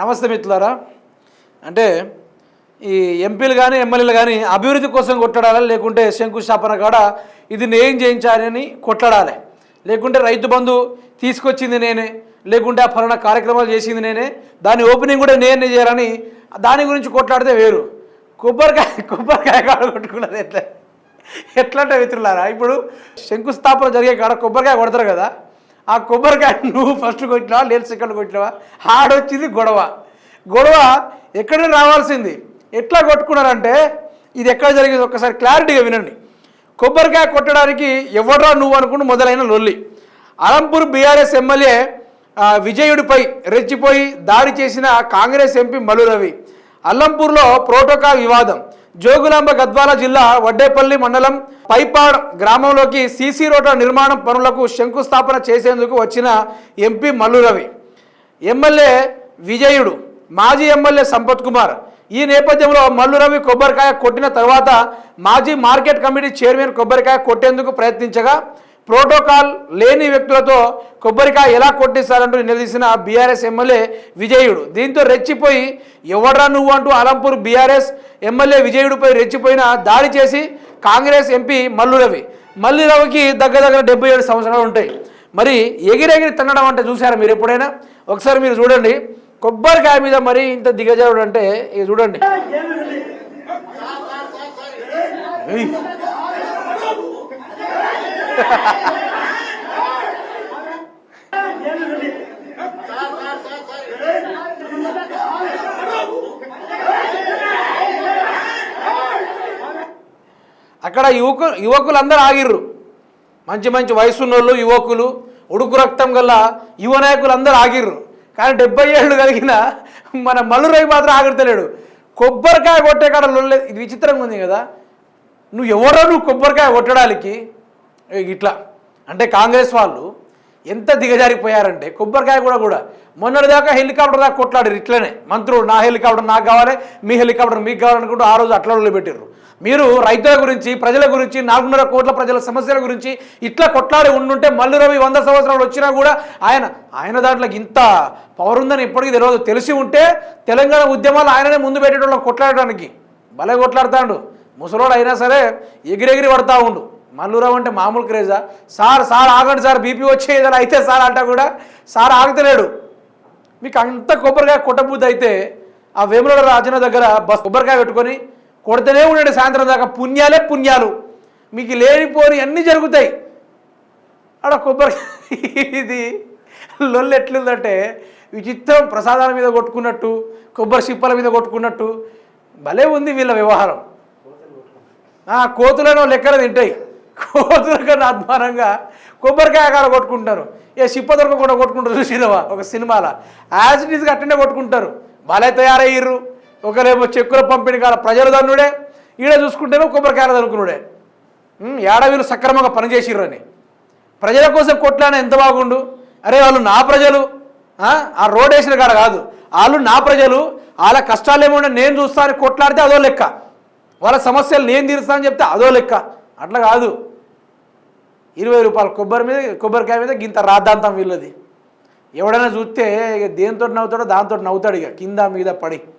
నమస్తే మిత్రులారా. అంటే ఈ ఎంపీలు కానీ ఎమ్మెల్యేలు కానీ అభివృద్ధి కోసం కొట్లాడాలి? లేకుంటే శంకుస్థాపన కాడ ఇది నేను చేయించాలని కొట్లాడాలి. లేకుంటే రైతు బంధు తీసుకొచ్చింది నేనే లేకుంటే ఆ ఫలానా కార్యక్రమాలు చేసింది నేనే దాని ఓపెనింగ్ కూడా నేనే చేయాలని దాని గురించి కొట్లాడితే వేరు. కొబ్బరికాయ కొబ్బరికాయ కాడ కొట్టుకున్నది ఎట్లా? ఎట్లా అంటే మిత్రులారా ఇప్పుడు శంకుస్థాపన జరిగే కాడ కొబ్బరికాయ కొడతారు కదా. ఆ కొబ్బరికాయ నువ్వు ఫస్ట్ కొట్టినావా లేదు సెకండ్ కొట్టినావా? ఆడొచ్చింది గొడవ. గొడవ ఎక్కడ రావాల్సింది? ఎట్లా కొట్టుకున్నారంటే ఇది ఎక్కడ జరిగింది? ఒక్కసారి క్లారిటీగా వినండి. కొబ్బరికాయ కొట్టడానికి ఎవడ్రా నువ్వు అనుకుని మొదలైన లొల్లి. అలంపూర్ బీఆర్ఎస్ ఎమ్మెల్యే విజయుడిపై రెచ్చిపోయి దాడి చేసిన కాంగ్రెస్ ఎంపీ మలురవి. రవి అల్లంపూర్లో ప్రోటోకాల్ వివాదం. జోగులాంబ గద్వాల జిల్లా వడ్డేపల్లి మండలం పైపాడ్ గ్రామంలోకి సీసీ రోడ్ల నిర్మాణం పనులకు శంకుస్థాపన చేసేందుకు వచ్చిన ఎంపీ మల్లురవి ఎమ్మెల్యే విజయుడు మాజీ ఎమ్మెల్యే సంపత్ కుమార్. ఈ నేపథ్యంలో మల్లురవి కొబ్బరికాయ కొట్టిన తర్వాత మాజీ మార్కెట్ కమిటీ చైర్మన్ కొబ్బరికాయ కొట్టేందుకు ప్రయత్నించగా ప్రోటోకాల్ లేని వ్యక్తులతో కొబ్బరికాయ ఎలా కొట్టిస్తారంటూ నిలదీసిన బీఆర్ఎస్ ఎమ్మెల్యే విజయుడు. దీంతో రెచ్చిపోయి ఎవడ్రా నువ్వు అంటూ అలంపూర్ బీఆర్ఎస్ ఎమ్మెల్యే విజయుడిపై రెచ్చిపోయిన దాడి చేసి కాంగ్రెస్ ఎంపీ మల్లు రవి. మల్లు రవికి దగ్గర దగ్గర డెబ్బై ఏడు సంవత్సరాలు ఉంటాయి. మరి ఎగిరెగిరి తినడం అంటే చూసారా మీరు ఎప్పుడైనా? ఒకసారి మీరు చూడండి. కొబ్బరికాయ మీద మరి ఇంత దిగజారుడు అంటే ఇక చూడండి. అక్కడ యువకు యువకులందరూ ఆగిర్రు. మంచి మంచి వయసున్నోళ్ళు యువకులు ఉడుకు రక్తం గల యువ నాయకులు అందరూ ఆగిర్రు. కానీ డెబ్బై ఏళ్ళు కలిగిన మన మల్లురవి మాత్రం ఆగుతలేడు కొబ్బరికాయ కొట్టే కాడ లొల్లే ఇది విచిత్రంగా ఉంది కదా. నువ్వు ఎవరో నువ్వు కొబ్బరికాయ కొట్టడానికి ఇట్లా. అంటే కాంగ్రెస్ వాళ్ళు ఎంత దిగజారిపోయారంటే కొబ్బరికాయ కూడా కూడా. మొన్నటిదాకా హెలికాప్టర్ దాకా కొట్లాడారు ఇట్లనే. మంత్రులు నా హెలికాప్టర్ నాకు కావాలి మీ హెలికాప్టర్ మీకు కావాలనుకుంటూ ఆ రోజు అట్లా పెట్టారు మీరు రైతుల గురించి ప్రజల గురించి నాలుగున్నర కోట్ల ప్రజల సమస్యల గురించి ఇట్లా కొట్లాడి ఉండుంటే మల్లు రవి వంద సంవత్సరాలు వచ్చినా కూడా ఆయన ఆయన దాంట్లో ఇంత పవర్ ఉందని ఇప్పటికీ తెలియదు. తెలిసి ఉంటే తెలంగాణ ఉద్యమాలు ఆయననే ముందు పెట్టేటోళ్ళం కొట్లాడడానికి భలే కొట్లాడతాడు. ముసలోడు అయినా సరే ఎగిరెగిరి పడతా ఉండు. మల్లురావు అంటే మామూలు క్రేజా? సార్ సార్ ఆగండి సార్ బీపీ వచ్చేదని ఏదైనా అయితే సార్ అంటా కూడా సార్ ఆగుతలేడు. మీకు అంత కొబ్బరికాయ కొట్టబుద్ధి అయితే ఆ వేములవాడ రాజన దగ్గర బస్ కొబ్బరికాయ పెట్టుకొని కొడితేనే ఉండండి సాయంత్రం దాకా. పుణ్యాలే పుణ్యాలు. మీకు లేనిపోని అన్నీ జరుగుతాయి. ఆడ కొబ్బరి ఇది లొల్లు ఎట్లుందంటే విచిత్రం ప్రసాదాల మీద కొట్టుకున్నట్టు కొబ్బరి చిప్పల మీద కొట్టుకున్నట్టు భలే ఉంది వీళ్ళ వ్యవహారం. కోతులను లెక్కలు తింటాయి. కోతుల కన్నా కొబ్బరికాయ కాడ కొట్టుకుంటారు. ఏ సిప్ప దొరకకుండా కొట్టుకుంటారు చూసినవా? ఒక సినిమాలో. యాజ్ ఇట్ ఈస్గా అట్టనే కొట్టుకుంటారు. భలే తయారయ్యిర్రు. ఒకరేమో చెక్కుల పంపిణీ కాడ ప్రజలు దన్నుడే ఈడ చూసుకుంటేమో కొబ్బరికాయలు దొరుకునుడే. ఉమ్, వీళ్ళు సక్రమంగా పనిచేసిర్రని. అని ప్రజల కోసం కొట్లాన ఎంత బాగుండు? అరే వాళ్ళు నా ప్రజలు. ఆ రోడ్ వేసిన కాడ కాదు. వాళ్ళు నా ప్రజలు. వాళ్ళ కష్టాలు ఏమో నేను చూస్తా అని కొట్లాడితే అదో లెక్క. వాళ్ళ సమస్యలు నేను తీరుస్తానని చెప్తే అదో లెక్క. అట్లా కాదు. ఇరవై రూపాయల కొబ్బరి మీద కొబ్బరికాయ మీద గింత రాద్దాంతం వీళ్ళది. ఎవడైనా చూస్తే ఇక దేంతో నవ్వుతాడో దాంతో నవ్వుతాడు ఇక. కింద మీద పడి.